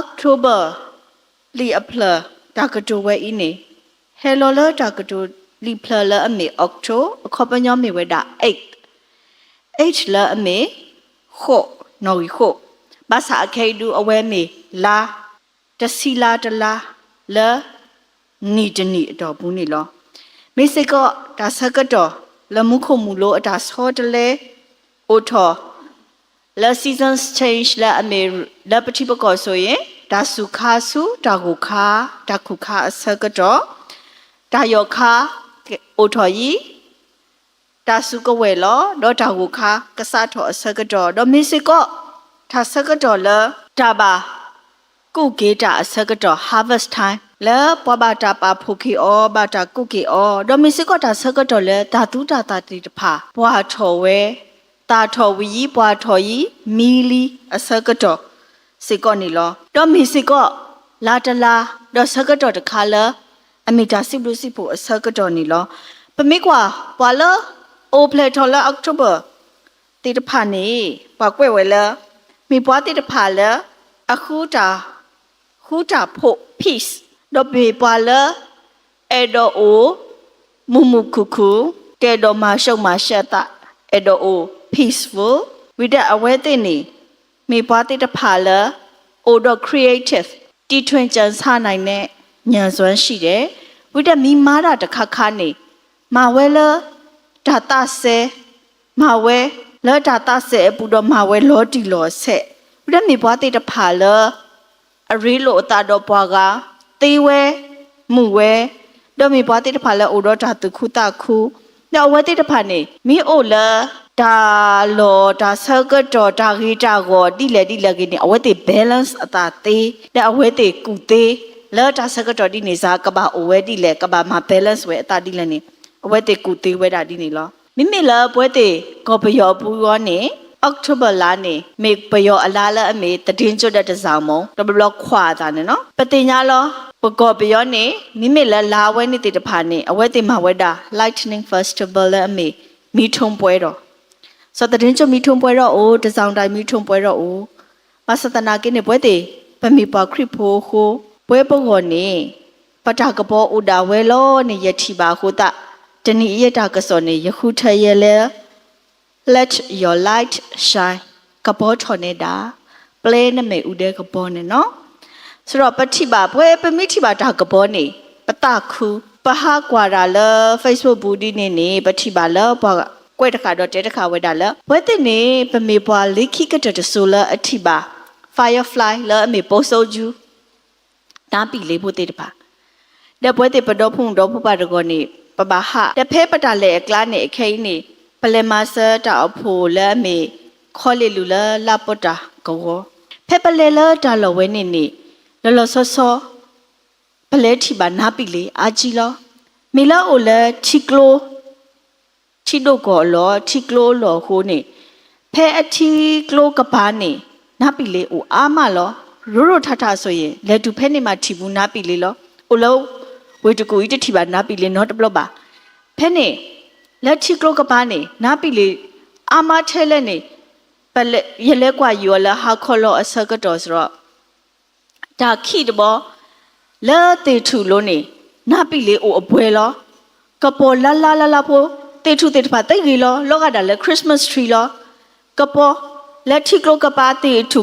October လီအပလတာကတိုဝဲအင်းနေဟဲလောလတာကတိုလီပလလအမေ Octo အခေါပညောမေဝဲတာ8 H လအမေခိုနော်ရီခိုဘာသာအခဲဒူအဝဲမေလာတစီလာတလာလနီတနီအတော်ဘူးနေလောမေစကောဒါဆကတော့လမှု la seasons change la ame la pati pako ဆိုရင်ဒါစုခါစုဒါကိုခါဒါခုခါအစကတော့ဒါယောခါအိုထော်ယီဒါစုကဝဲလောတော့ဒါကိုခါကစားထော်အစကတော့တော့မစ်စကောဒါစကတော့လာဒါပါကုကေတာအစကတော့ harvest time လဲပပတာပါဖိုခီအောဘာတာကုကေအောတော့မစ်စကောဒါစကတော့လဲဒါတူတာတာတီတဖာဘွာထော်ဝဲ တာထော်ဝီပွားထော်ယီမီလီအစကတော့စေကောနေလောတော့မီစေကောလာတလာတော့စကတော့တခါလအမီတာစစ်လို့စစ်ဖို့အစကတော့နေလောပမိကွာပွာလအိုပလက်ထော်လာအောက်တိုဘာတီတဖာနေပွာကွဲ့ဝဲလမိပွားတီတဖာလအခုတာခူတာဖို့ peace တော့ဘေပွာလအဲ့တော့အိုမူမူခုခုကဲတော့မရှုံမရှက်တာအဲ့တော့ oh peaceful with the awareness နေမေပွားတိတဖာလာ oh the creative တီထွင်ကြံစနိုင်တဲ့ဉာဏ်စွမ်းရှိတယ် with the မိမာတာတစ်ခါခါနေမဝဲလဒါတာဆဲမဝဲလောဒါတာဆဲအပူတော့မဝဲလောတီလောဆက် with the မေပွားတိတဖာလာအရီလိုအတာတော့ပွားကသေးဝဲမှုဝဲတော့မေပွားတိတဖာလာ oh တော့ဒါတခုတ ခုတော့ဝဲတိတဖာနေမိအိုလာဒါလောဒါဆကတော့ဒါဂီတာကိုတိလေတိလေကနေအဝဲတိ balance အတာသေးတဲ့အဝဲတိကုသေးလောဒါဆကတော့ဒီနေစားကဘာအဝဲတိလေကဘာမှာ balance ဝဲအတာတိလေနေအဝဲတိကုသေးဝဲတာဒီနေလောမိမိလာပွဲတိကောပယောပူရောနေအောက်တိုဘာလာနေမေပယောအလားလာအမေတည်င်းကျွတ်တဲ့တစောင်းမုံတဘလခွာတာနေနော်ပတင်ညာလောပကောပယောနေမိမိလာလာဝဲနေတိတဖာနေအဝဲတိမှာဝဲတာ lightning festival လဲအမေမိထုံပွဲတော့ ဆိုတော့တင်ချမီထုံပွဲတော့အိုတစောင်းတိုင်းမီထုံပွဲတော့အိုမဆတနာကိနေပွဲတေပမီပါခရစ်ဖိုခိုပွဲပုတ်ခေါ်နေပတာကဘောဥဒါဝဲလောနေယတိပါဟုတတဏိယတာကစောနေယခုထရလေ let your light shine ကဘောထော်နေတာ play နမေဥတဲ့ကဘောနေနော်ဆိုတော့ပတိပါပွဲပမိတိပါတာကဘောနေပတခုပဟာကွာရာလ Facebook ဘူးဒီနေနေပတိပါလဘွား ကကွဲတခါတော့တဲတခါဝဲတာလဝဲတဲ့နေပမေပွားလိခိကတတဆိုလအထိပါ firefly လအမေပိုးစိုးကျူတားပီလေးဖို့တဲ့တပါတဲ့ပွဲတဲ့ပတော့ဖုန်တော့ဖပါတကောနေပပဟတဖဲပတလေအကလာနေအခိနေ ပလမဆာတာအဖိုလအမေခေါ်လေလူလလာပတာကောဖဲပလေလတာလဝဲနေနေလောလောဆောဆောပလဲထီပါနာပီလေးအာကြီးလောမီလာအိုလချီကလို ချိတို့ကောလောချိကလိုလောဟိုးနေဖဲအတီကလိုကပါနေနပီလေးအိုအာမလောရိုးရိုးထထဆိုရင်လက်တူဖဲနေမှာထီဘူးနပီလေးလောအိုလောဝေတကူကြီးတထီပါနပီလေးနော်တဘလပါဖဲနေလက်ချိကလိုကပါနေနပီလေးအာမထဲလက်နေပလက်ရလဲကွာယောလာဟာခေါ်လောအစကတော့ဆိုတော့ဒါခိတဘောလဲတေထူလို့နေနပီလေးအိုအပွဲလောကပေါ်လာလာလာလာဖို့ တေထုတေတပါတိတ်ကြီးလောလောကတာလဲ Christmas tree လောကပေါ်လက်ထိကလောကပါတေထု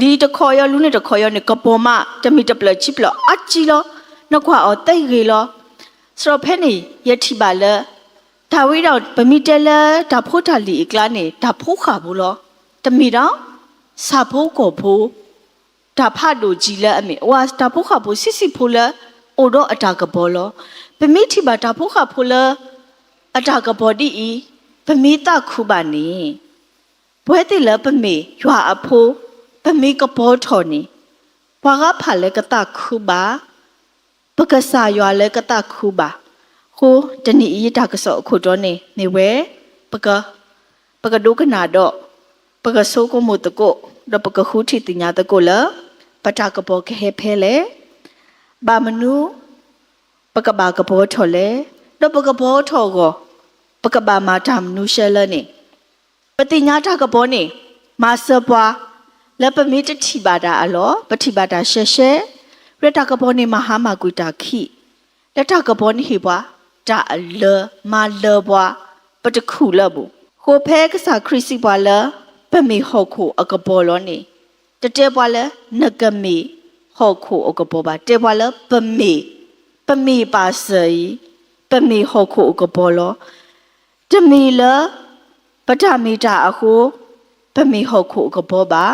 လီတခေါ်ရလူနဲ့တခေါ်ရနေကပေါ်မတမီတပလချစ်ပလအချီလောနှခွာအောတိတ်ကြီးလောစရဖဲနေယတိပါလဲဒါဝိတော့ဗမီတလဲဒါဖို့တာလီကလာနေဒါဖို့ခါဘူးလောတမီတော့စာဖို့ကိုဖို့ဒါဖတ်လို့ကြည်လဲအမေဝါဒါဖို့ခါဖို့စစ်စစ်ဖို့လဲအိုတော့အတာကဘောလောဗမီတိပါဒါဖို့ခါဖို့လဲ အတာကဘော်ဒီဤဗမေတခုပါနေဘွဲတိလပမေရွာအဖိုးဗမေကဘောထော်နေဘွာကဖာလဲကတခုပါပကဆာရွာလဲကတခုပါဟိုတဏီဤတာကစောအခုတော့နေနေဝဲပကပကဒုကနာတော့ပကဆိုးကိုမတကိုတော့ပကခုတီတင်ညာတကိုလပတာကဘောခဲဖဲလဲဘာမနုပကဘာကဘောထော်လဲ တော့ပကဘောထော်ကိုပကဘာမာတမ်နုရှဲလနေပတိညာတာကဘောနေမာဆပွားလပမီတတိပါတာအလောပတိပါတာရှေရှေရတကဘောနေမဟာမကွီတာခိလက်ထကဘောနေဟိဘွာတာအလမလဘွာပတခုလဘူဟိုဖဲကစားခရစ်စီဘွာလပမီဟောခုအကဘောလောနေတတဲဘွာလနကမီဟောခုအကဘောပါတဲဘွာလပမီပမီပါစေ ပမီဟောခုအကဘောလောတမီလပထမီတာအခုပမီဟောခုအကဘောပါ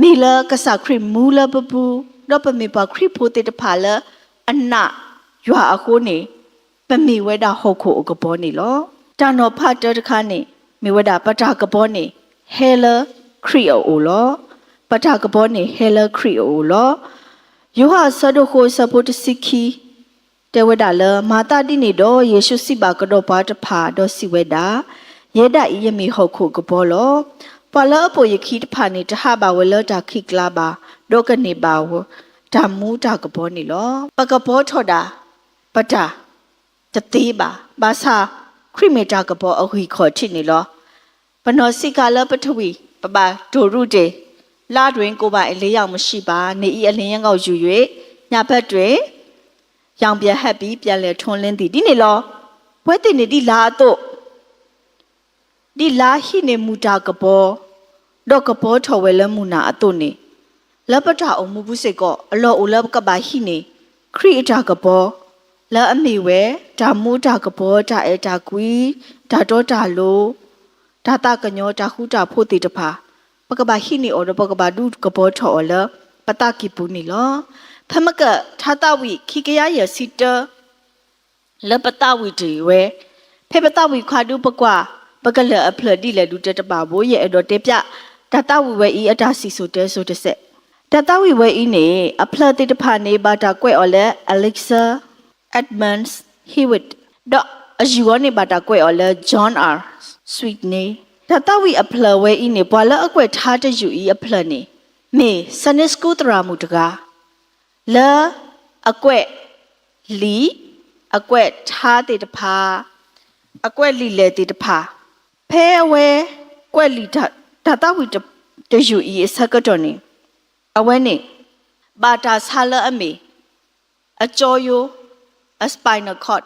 မီလကဆာခရမူလပပူတော့ပမီပါခရဖိုတေတဖာလအနာရွာအခုနေပမီဝဲတာဟုတ်ခုအကဘောနေလောတန်တော်ဖတ်တဲ့တခါနေမိဝဲတာပတာကဘောနေဟဲလခရီအိုလောပတာကဘောနေဟဲလခရီအိုလောယောဟာဆဒိုခိုဆပုတစီခီ တဲဝဲတာလမာတာတိနေတော့ယေရှုစိပါကတော့ဘာတဖာတော့စီဝဲတာယေဒဤယမီဟုတ်ခုကဘောလောပလအပိုယခိတဖာနေတဟဘာဝလတာခိကလာပါဒေါကနေပါဝဓမ္မူတာကဘောနေလောပကဘောထော်တာပတာတသေးပါဘာသာခရိမေတာကဘောအဟိခေါ်ချစ်နေလောပနောစိကလပထဝီပပဒိုရုတေလာတွင်ကိုပါအလေးရောက်မရှိပါနေဤအလင်းရန်ကောက်ယူ၍ညဘက်တွင် ရောင်ပြဟက်ပြီးပြန်လဲထွန်းလင်းသည်ဒီနေလောဘွဲတင်နေဒီလာတော့ဒီလာဟိနေမူတာကဘောတော့ကဘောထော်ဝဲလမှုနာအတုနေလပတာအမှုဘူးစိတ်ကောအလောအလကဘာဟိနေခရီအတာကဘောလာအမိဝဲဒါမူတာကဘောဒါအဲတာကွီဒါတော့တာလိုဒါတာကညောဒါခုတာဖို့တီတဖာပကဘာဟိနေအော်ပကဘာဒုကဘောထော်လပတာကိပူနီလော ဖမကထာတဝိခိကရရစီတလပတဝိတီဝဲဖေပတဝိခွာဒုပကွာပကလအဖလဒီလေဒုတတပါဘိုးရဲ့အတော်တေပြတတဝိဝဲဤအတာစီဆိုတဲဆိုတဆက်တတဝိဝဲဤနေအဖလတိတဖာနေပါတာကွဲ့ော်လဲ Alexa Edmonds Hewitt တော့အယူဝနေပါတာကွဲ့ော်လဲ John R Sweet နေတတဝိအဖလဝဲဤနေဘွာလအကွဲ့ထားတယူဤအဖလနေမေစနစ်စကူတရာမူတကား လအကွက်လီအကွက်ထားတဲ့တဖာအကွက်လီလေတဲ့တဖာဖဲဝဲကွက်လီဒါဒါတဝီတယူဤစကတော်နေအဝဲနေဘာတာဆာလအမေအကျော်ယိုအစပိုင်နကော့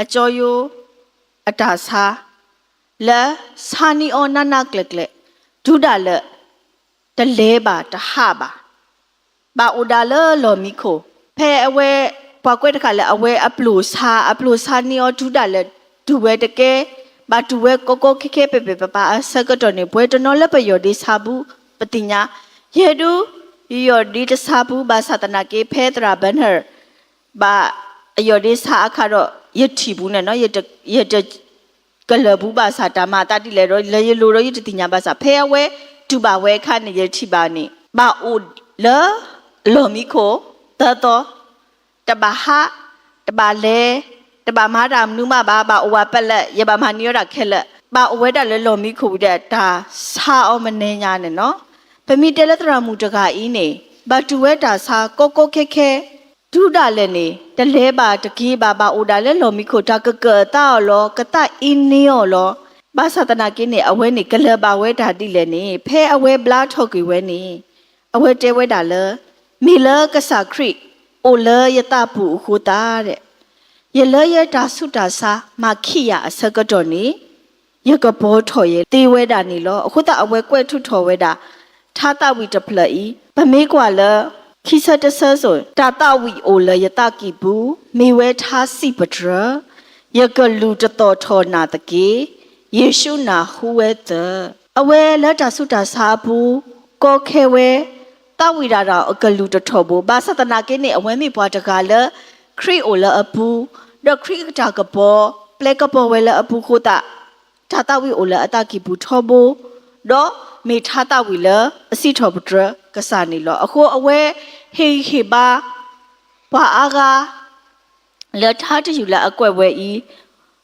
အကျော်ယိုအတာဆာလဆာနီအောနာနာကလကလဒူဒါလတလဲပါတဟပါ ဘာအိုဒါလလော်မီခိုဖဲအဝဲပွားကွဲတခါလဲအဝဲအပလိုဆာအပလိုဆာနီအောဒူဒါလဒူဝဲတကဲဘာဒူဝဲကိုကိုခေခေပေပေပပအစကတော်နေဘွဲတနော်လက်ပယော်ဒီဆာဘူးပတိညာယေဒူယော်ဒီတဆာဘူးဘာသတနာကေဖဲတရာဘန်ဟာဘာအယော်ဒီဆာအခါတော့ယတိဘူးနဲ့နော်ယတယတကလဘူးဘာသာတမတာတိလေရောလေလိုရောယတတိညာဘာသာဖဲဝဲဒူပါဝဲခနဲ့ယတိပါနေဘာအိုလော လောမီခိုတတော်တဘာဟာတဘာလေတဘာမာတာမနုမဘာဘာအိုဝပက်လက်ယဘာမနီယောတာခဲလက်ဘာအဝဲတာလဲလောမီခိုတဲ့ဒါစာအောင်မနေညာနဲ့နော်ပမီတဲလက်တရာမူတကအင်းနေဘာတူဝဲတာစာကိုကိုခဲခဲဒုဒါလည်းနေတလဲပါတကြီးပါပါအိုဒါလဲလောမီခိုတာကကတာလောကတအင်းနေယောလောဘာသတနာကင်းနေအဝဲနေကလပါဝဲတာတိလည်းနေဖဲအဝဲဘလာထောက်ကွေဝဲနေအဝဲတဲဝဲတာလဲ မီလကဆာခရီအိုလယတပူခုတာတဲ့ယလယတာဆုတာစာမခိယအစကတော်နေယကဘောထော်ရဲ့တေဝဲတာနေလောအခုတအဝဲကွဲထုထော်ဝဲတာထာတဝီတဖလဤဗမေကွာလခိစတဆဆိုတာတဝီအိုလယတကိဘူးမေဝဲထားစီပဒရယကလူတတော်ထော်နာတကေယေရှုနာဟူဝဲတအဝဲလက်တာဆုတာစာဘူးကောခဲဝဲ တဝီရာတာအကလူတထော်ဘူးဘာသတနာကင်းနေအဝဲမိဘွားတကားလခရီအိုလအပူဒခရီတာကပေါ်ပလက်ကပေါ်ဝဲလအပူခိုတာတာတဝီအိုလအတကိဘူးထော်ဘူးတော့မေထာတဝီလအစီထော်ဘူးဒရကစားနေလောအခုအဝဲဟေဟေဘာဘာအာဂါလက်ထားတယူလာအကွက်ဝဲဤ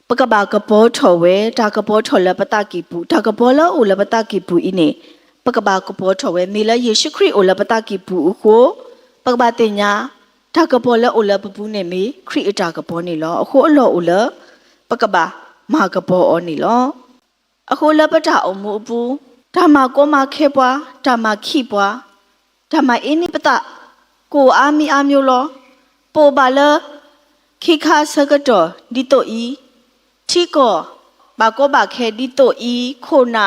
ပကဘာကဘောထော်ဝဲတာကဘောထော်လပတကိဘူးတာကဘောလအိုလပတကိဘူးဤနေ ပကဘာကဘောထော်ဝဲမေလယေရှုခရစ်အိုလပတကိဘူးကိုပကဘာတင်ညာတာကဘောလအိုလပပူးနေမေခရစ်အတာကဘောနေလောအခုအလောအိုလပကဘာမာကဘောအောနေလောအခုလပတာအမှုအပူဓမ္မကောမခဲပွားဓမ္မခိပွားဓမ္မအင်းနိပတကိုအာမီအာမျိုးလောပိုပါလခိခါစကတော်ဒီတိုဤထီကောဘာကောဘာခဲဒီတိုဤခိုနာ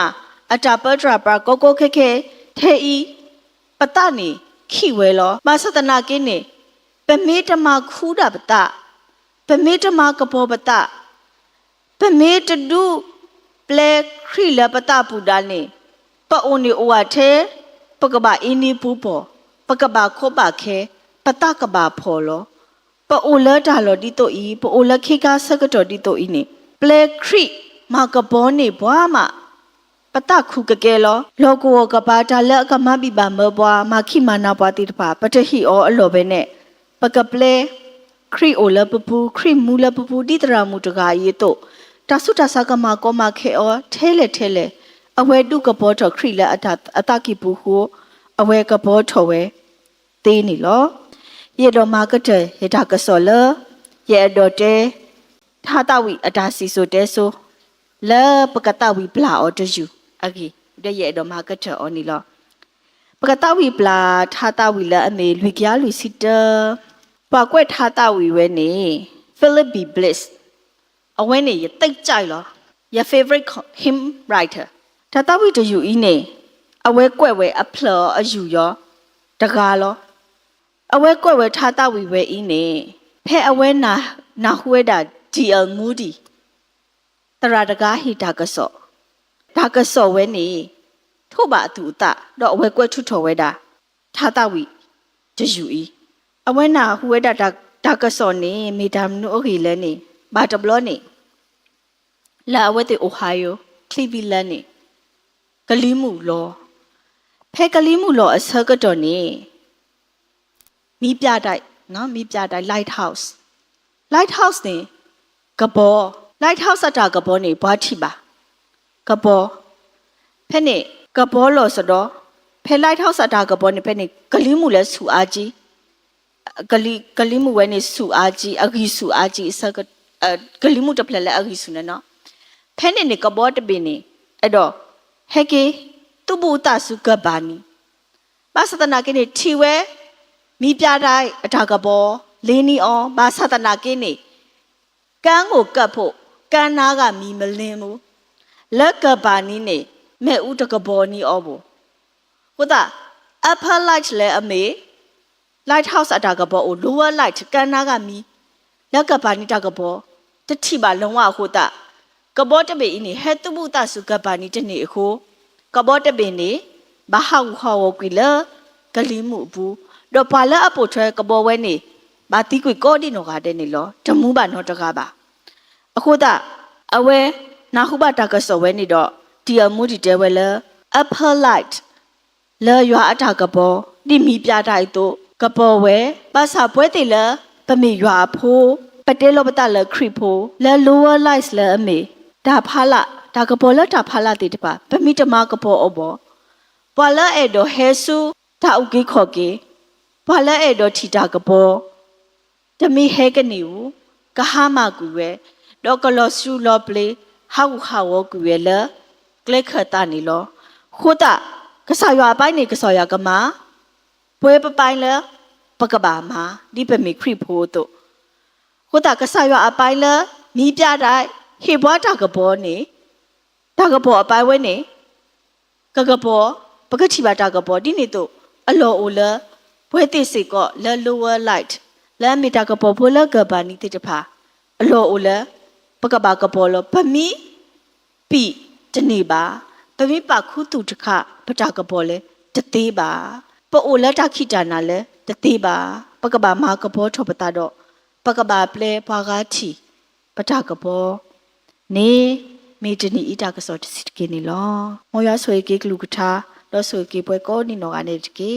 အတာပဒရာပါကိုကိုခဲခဲထေဤပတနေခိဝဲလောမသတနာကင်းနေပမေတမခူးတာပတပမေတမကပောပတပမေတဒုပလေခရီလပတပူဒါနေပအိုနေအိုဝထဲပကဘာအင်းနီပူပေါ်ပကဘာခောပါခဲပတကဘာဖော်လောပအိုလဒါလောဒီတိုဤပအိုလခိကာဆကတော်ဒီတိုဤနေပလေခရီမကဘောနေဘွားမ ပတခုကကဲလောလောကောကပါတာလက်ကမပိပါမဘွားမခိမနာဘွားတိတပါပတဟိအောအလောပဲနဲ့ပကပလေခရီအိုလပပူခရီမူလပပူတိတရာမူတကာယေတုတဆုတဆကမကောမခေအောထဲလေထဲလေအဝဲတုကဘောတော်ခရီလက်အတအတကိပူဟုအဝဲကဘောထော်ဝဲသေးနေလောယေတော်မာကတဲ့ယေတာကစောလယေတော်တဲထာတဝိအတာစီဆိုတဲဆိုလဲပကတဝိပလာအော်တယူ အဂီတဲ့ယေတော်မာကတဲ့အော်နီလောပကတဝိပလာထာတဝိလဲအမေလူကြလူစီတပါကွက်ထာတဝိဝဲနေ Philip B Bliss အဝဲနေရတိတ်ကြိုက်လော your favorite hymn writer ထာတဝိတယူဤနေအဝဲကွက်ဝဲအဖလောအယူရောတကားလောအဝဲကွက်ဝဲထားတဝီဝဲဤနေဖဲအဝဲနာနာဟွဲတာဒီအမူဒီတရတကားဟီတာကဆော့ ဒါကဆော့ဝဲနေထို့ပါအတူအတတော့အဝဲကွက်ထုထော်ဝဲတာထားတဝီတယူဤအဝဲနာဟွဲတာဒါဒါကဆော့နေမီဒမ်နုအိုဟီလဲနေဘာတဘလောနေလာအဝဲတဲ့အိုဟိုင်ယိုကလီဗီလန်နေကလီမူလောဖဲကလီမူလောအစကတော်နေမီးပြတိုက်နော်မီးပြတိုက် light house light house နေကဘော light house အတာကဘောနေဘွားထိပါ ကဘောဖဲနေကဘောလို့ဆိုတော့ဖဲ light house အတာကဘောနေဖဲနေဂလီမှုလဲဆူအားကြီးဂလီဂလီမှုဝဲနေဆူအားကြီးအဂီဆူအားကြီးစကအဲဂလီမှုတစ်ဖက်လဲအဂီဆူနေနော်ဖဲနေနေကဘောတပင်နေအဲ့တော့ဟဲကေသူဘူတဆုကဘာနီဘာသဒနာကိနေထီဝဲမိပြတိုင်းအထာကဘောလင်းနီအောင်ဘာသဒနာကင်းနေကန်းကိုကတ်ဖို့ကန်းနာကမီမလင်းဘူး လက်ကပါနီးနေမဲ့ဥတကဘောနီအောဘူးဟုတ်တာ upper light လဲအမေ light house အတာကဘောကို lower light ကန်းနာကမီလက်ကပါနီတကဘောတတိပါလုံးဝဟုတ်တာကဘောတပေအင်းနေဟဲတုဘုတဆုကပါနီတနေအခုကဘောတပေနေဘာဟောက်ဟောကွီလဂလီမှုဘူးတော့ဘာလဲအပိုထွဲကဘောဝဲနေဘာတိကွေကောဒီနောကတဲ့နေလောဓမူပါနော်တကားပါအခုတအဝဲ နာဟုဘတာကဆောဝဲနေတော့ဒီအမှုဒီတဲဝဲလဲ upper light လဲရွာအတာကဘောဒီမီပြတိုက်တို့ကဘောဝဲပါစာပွဲတိလဲပမေရွာဖိုးပတဲလောပတလဲခရီဖိုးလဲ lower light လဲအမေဒါဖာလာဒါကဘောလဲဒါဖာလာတိတပါပမိတမကဘောအဘောပွာလဲအဲ့တော့ဟဲဆူတာဥကိခော်ကေဘာလဲအဲ့တော့ထီတာကဘောတမီဟဲကနေဘူးကဟာမကူရဲဒေါကလောဆူလောပလေ ဟာဝဟာဝကူရဲလကလက်ခတာနေလောခိုတာကဆာရွာပိုင်းနေကဆာရွာကမပွဲပပိုင်းလပကဘာမဒီပမီခရိဖိုးတို့ခိုတာကဆာရွာအပိုင်းလမီးပြတိုင်းဟေဘွားတာကဘောနေတာကဘောအပိုင်းဝဲနေကကဘောပကတိပါတာကဘောဒီနေတို့အလောအိုလဘွဲတိစိကောလ lower light လမီတာကပေါ်ဖိုလကဘာနီတိတဖာအလောအိုလ ပကဘာကပေါ်လပမီပိတနေပါပမီပါခုတုတခပတာကပေါ်လေတသေးပါပအိုလတခိတာနာလေတသေးပါပကဘာမာကပေါ်ထောပတာတော့ပကဘာပလေဘွာဂါတီပတာကပေါ်နေမေတနီအီတာကစောတစီတကေနီလောမောရဆွေကေကလူကထာလောဆွေကေပွဲကောနီနောကနေတကေ